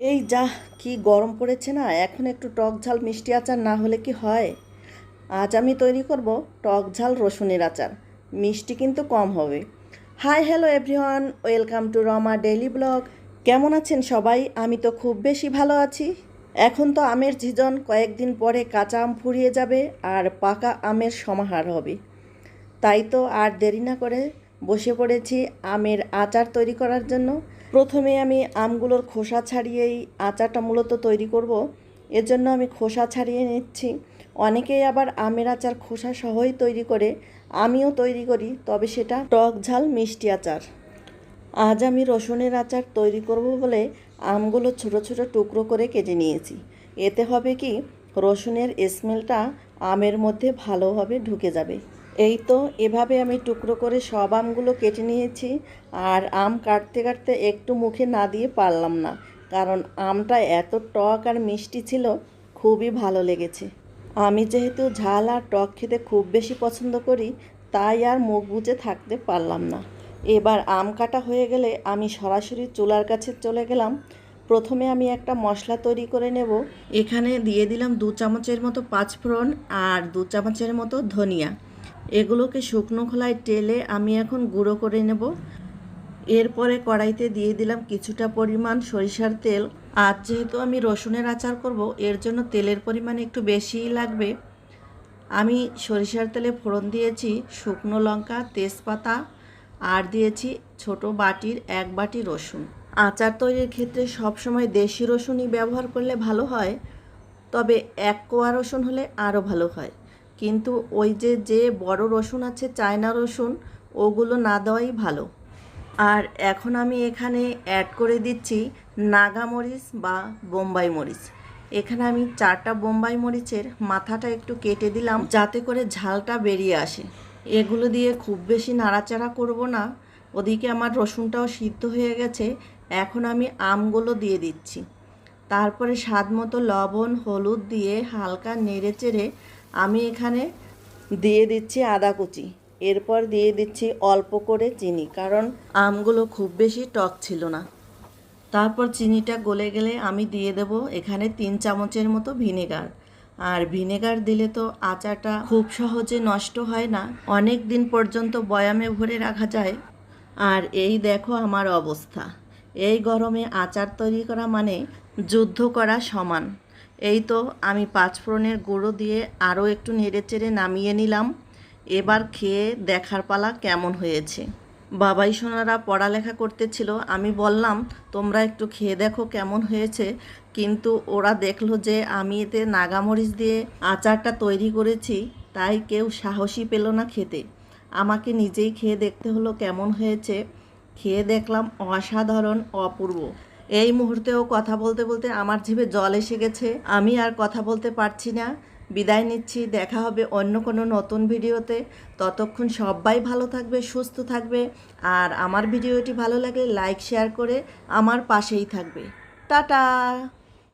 এই যা, কি গরম পড়েছে না? এখন একটু টক ঝাল মিষ্টি আচার না হলে কি হয়? আজ আমি তৈরি করব টক ঝাল রসুনের আচার। মিষ্টি কিন্তু কম হবে। Hi, hello everyone, welcome to Rama daily blog. কেমন আছেন সবাই? আমি তো খুব বেশি ভালো আছি। এখন তো আমের সিজন, কয়েকদিন পরে কাঁচা আম ফুরিয়ে যাবে আর পাকা আমের সমাহার হবে। তাই তো আর দেরি না করে বসে পড়েছি আমের আচার তৈরি করার জন্য। প্রথমে আমি আমগুলোর খোসা ছাড়িয়েই আচারটা মূলত তৈরি করব। এর জন্য আমি খোসা ছাড়িয়ে নিচ্ছি। অনেকেই আবার আমের আচার খোসা সহই তৈরি করে, আমিও তৈরি করি, তবে সেটা টক ঝাল মিষ্টি আচার। আজ আমি রসুনের আচার তৈরি করব বলে আমগুলো ছোট ছোট টুকরো করে কেটে নিয়েছি। এতে হবে কি, রসুনের স্মেলটা আমের মধ্যে ভালোভাবে ঢুকে যাবে। এই তো, এভাবে আমি টুকরো করে সব আমগুলো কেটে নিয়েছি আর আম কাটতে কাটতে একটু মুখে না দিয়ে পারলাম না, কারণ আমটা এত টক আর মিষ্টি ছিল, খুবই ভালো লেগেছে। আমি যেহেতু ঝাল আর টক খেতে খুব বেশি পছন্দ করি, তাই আর মুখ বুজে থাকতে পারলাম না। এবার আম কাটা হয়ে গেলে আমি সরাসরি চুলার কাছে চলে গেলাম। প্রথমে আমি একটা মশলা তৈরি করে নেব। এখানে দিয়ে দিলাম দু চামচের মতো পাঁচফোড়ন আর দু চামচের মতো ধনিয়া। এগুলোকে শুকনো খোলায় টেলে আমি এখন গুঁড়ো করে নেব। এরপরে কড়াইতে দিয়ে দিলাম কিছুটা পরিমাণ সরিষার তেল। আর যেহেতু আমি রসুনের আচার করব, এর জন্য তেলের পরিমাণ একটু বেশিই লাগবে। আমি সরিষার তেলে ফোড়ন দিয়েছি, শুকনো লঙ্কা, তেজপাতা, আর দিয়েছি ছোট বাটির এক বাটি রসুন। আচার তৈরির ক্ষেত্রে সবসময় দেশি রসুনই ব্যবহার করলে ভালো হয়, তবে এক কোয়া রসুন হলে আরও ভালো হয়। কিন্তু ওই যে যে বড় রসুন আছে, চায়না রসুন, ওগুলো না দেওয়াই ভালো। আর এখন আমি এখানে অ্যাড করে দিচ্ছি নাগা মরিচ বা বোম্বাই মরিচ। এখানে আমি চারটা বোম্বাই মরিচের মাথাটা একটু কেটে দিলাম যাতে করে ঝালটা বেরিয়ে আসে। এগুলো দিয়ে খুব বেশি নাড়াচাড়া করব না। ওদিকে আমার রসুনটাও সিদ্ধ হয়ে গেছে। এখন আমি আমগুলো দিয়ে দিচ্ছি। তারপরে স্বাদ মতো লবণ, হলুদ দিয়ে হালকা নেড়ে চেড়ে আমি এখানে দিয়ে দিচ্ছি আদা কুচি। এরপর দিয়ে দিচ্ছি অল্প করে চিনি, কারণ আমগুলো খুব বেশি টক ছিল না। তারপর চিনিটা গলে গেলে আমি দিয়ে দেব এখানে তিন চামচের মতো ভিনেগার। আর ভিনেগার দিলে তো আচারটা খুব সহজে নষ্ট হয় না, অনেক দিন পর্যন্ত বয়ামে ভরে রাখা যায়। আর এই দেখো আমার অবস্থা। এই গরমে আচার তৈরি করা মানে যুদ্ধ করা সমান। এই তো আমি পাঁচফোড়নের গুঁড়ো দিয়ে আরও একটু নেড়ে চেড়ে নামিয়ে নিলাম। এবার খেয়ে দেখার পালা কেমন হয়েছে। বাবাই সোনারা পড়ালেখা করতেছিল। আমি বললাম, তোমরা একটু খেয়ে দেখো কেমন হয়েছে। কিন্তু ওরা দেখল যে আমি এতে নাগামরিচ দিয়ে আচারটা তৈরি করেছি, তাই কেউ সাহসী পেল না খেতে। আমাকে নিজেই খেয়ে দেখতে হলো কেমন হয়েছে। খেয়ে দেখলাম অসাধারণ, অপূর্ব। এই মুহূর্তেও কথা বলতে বলতে আমার জিভে জল এসে গেছে। আমি আর কথা বলতে পারছি না। বিদায় নিচ্ছি। দেখা হবে অন্য কোনো নতুন ভিডিওতে। ততক্ষণ সবাই ভালো থাকবে, সুস্থ থাকবে। আর আমার ভিডিওটি ভালো লাগলে লাইক, শেয়ার করে আমার পাশেই থাকবে। টাটা!